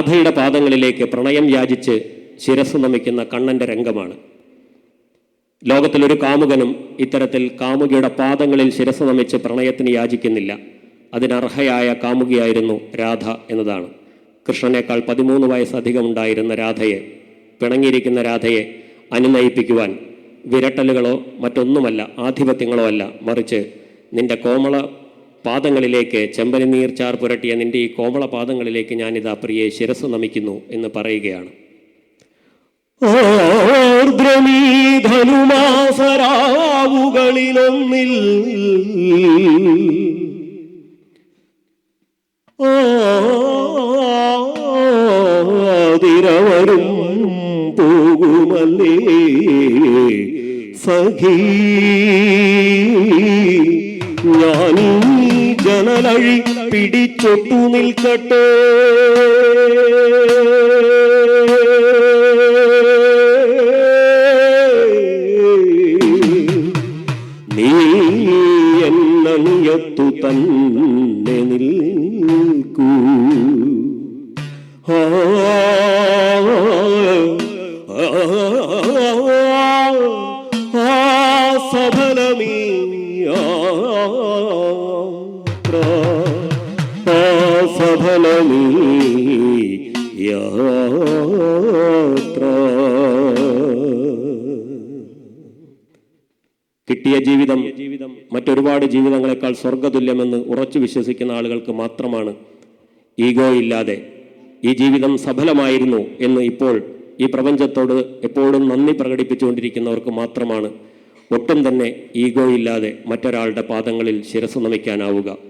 രാധയുടെ പാദങ്ങളിലേക്ക് പ്രണയം യാചിച്ച് ശിരസ് നമിക്കുന്ന കണ്ണന്റെ രംഗമാണ്. ലോകത്തിലൊരു കാമുകനും ഇത്തരത്തിൽ കാമുകിയുടെ പാദങ്ങളിൽ ശിരസ് നമിച്ച് പ്രണയത്തിന് യാചിക്കുന്നില്ല. അതിനർഹയായ കാമുകിയായിരുന്നു രാധ എന്നതാണ്. കൃഷ്ണനേക്കാൾ പതിമൂന്ന് വയസ്സധികം ഉണ്ടായിരുന്ന രാധയെ പിണങ്ങിയിരിക്കുന്ന രാധയെ അനുനയിപ്പിക്കുവാൻ വിരട്ടലുകളോ മറ്റൊന്നുമല്ല ആധിപത്യങ്ങളോ അല്ല മറിച്ച് നിന്റെ കോമള പാദങ്ങളിലേക്ക് ചെമ്പനീർ നീർ ചാർ പുരട്ടിയ നിന്റെ ഈ കോമള പാദങ്ങളിലേക്ക് ഞാനിതാ പ്രിയെ ശിരസ് നമിക്കുന്നു എന്ന് പറയുകയാണ്. ധനുമാസരാവുകളിലൊന്നിൽ. തിരവരും പോകുമല്ലേ? സഖീ ഞാനീ ജനലഴി പിടിച്ചൊട്ടു നിൽക്കട്ടെ. നീ എന്നണിയത്തു തന്നെ നിൽക്കൂ. ആ, സഫലമീ യാത്ര. കിട്ടിയ ജീവിതം മറ്റൊരുപാട് ജീവിതങ്ങളെക്കാൾ സ്വർഗതുല്യമെന്ന് ഉറച്ചു വിശ്വസിക്കുന്ന ആളുകൾക്ക് മാത്രമാണ് ഈഗോ ഇല്ലാതെ ഈ ജീവിതം സഫലമായിരുന്നു എന്ന് ഇപ്പോൾ ഈ പ്രപഞ്ചത്തോട് എപ്പോഴും നന്ദി പ്രകടിപ്പിച്ചുകൊണ്ടിരിക്കുന്നവർക്ക് മാത്രമാണ് ഒട്ടും തന്നെ ഈഗോ ഇല്ലാതെ മറ്റൊരാളുടെ പാദങ്ങളിൽ ശിരസ് നമിക്കാനാവുക.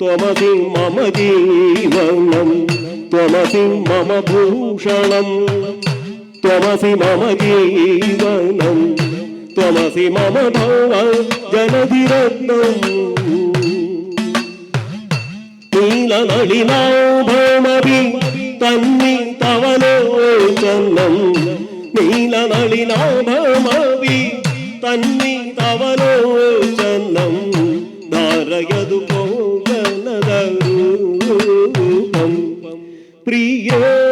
त्वमसि मम जीवनम् त्वमसि मम भूषणम् त्वमसि मम जीवनम् त्वमसि मम भव जनधिरत्नम् നീലനളിനാഭമവി തന്നി തവലോചനം നീലനളിനാഭമവി തന്നി തവലോചനം ധാരയതു പോകനദരൂപം പ്രിയേ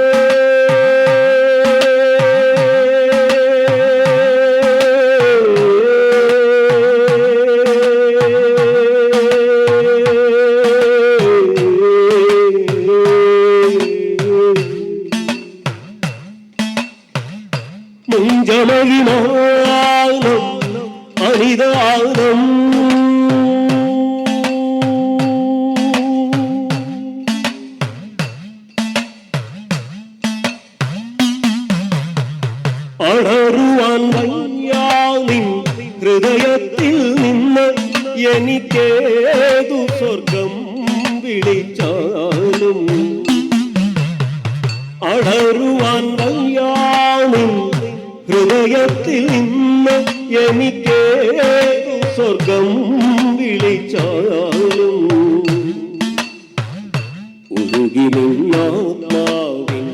ഹൃദയത്തിൽ നിന്ന് എനിക്ക് സ്വർഗം വിളിച്ചാലും. ഉരുകി നിന്നാത്മാവിൻ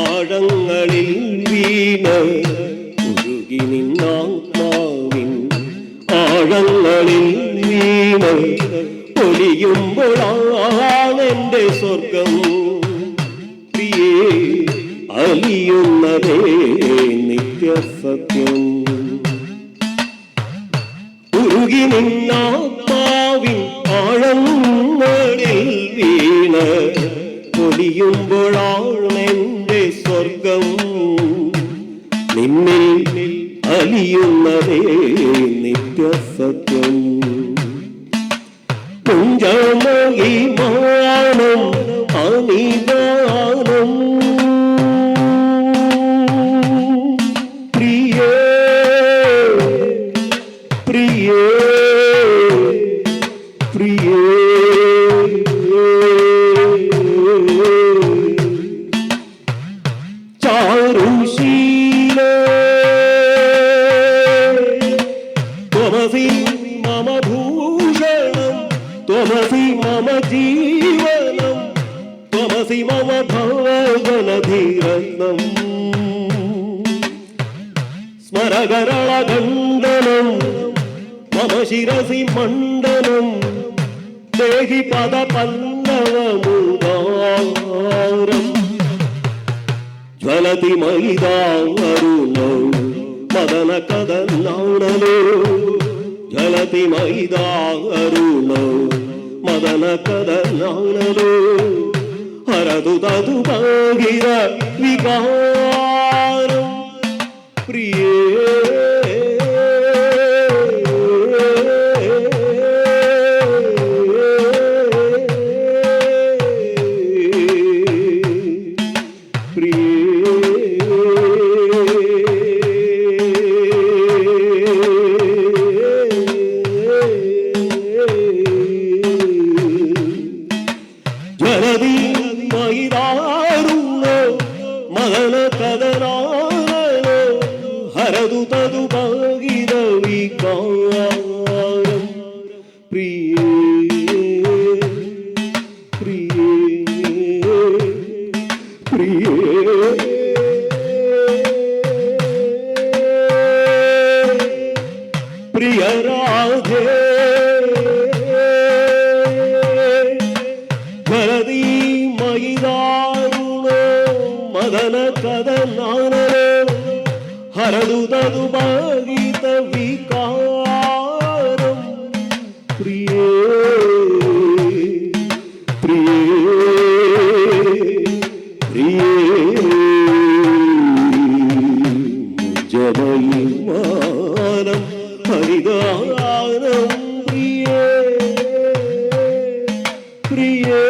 ആഴങ്ങളിൽ വീണ് അലിയുന്നതേ നിത്യസത്യം. ഉരുകി നിന്നാത്മാവിൻ ആഴങ്ങളിൽ വീണ് പൊടിയുമ്പോഴാണെന്റെ സ്വർഗം. നിന്നിൽ അലിയുന്നതേ നിത്യസത്യം. പുഞ്ചമയി മാനം അനിദാനം త్వమసి మమ జీవనం త్వమసి మమ భవనధీరత్నం స్మరగరళగండనం మమ శిరసి మండనం దేహి పద పల్లవముదారం జ్వలతి మహిదారుణౌ మదన కదన్నౌడలు జ్వలతి మైదారుణ మదన కదనాలలో హరదు తదు భగిర వికారం. ప్రియే. ప్రియ. கதராரோ ஹரது தது பாகிதவி காரம் பிரியே ഭാഗിത വികാരം പ്രിയേ പ്രിയേ പ്രിയേ. ഹരിദാനം പ്രിയേ പ്രിയേ പ്രിയ.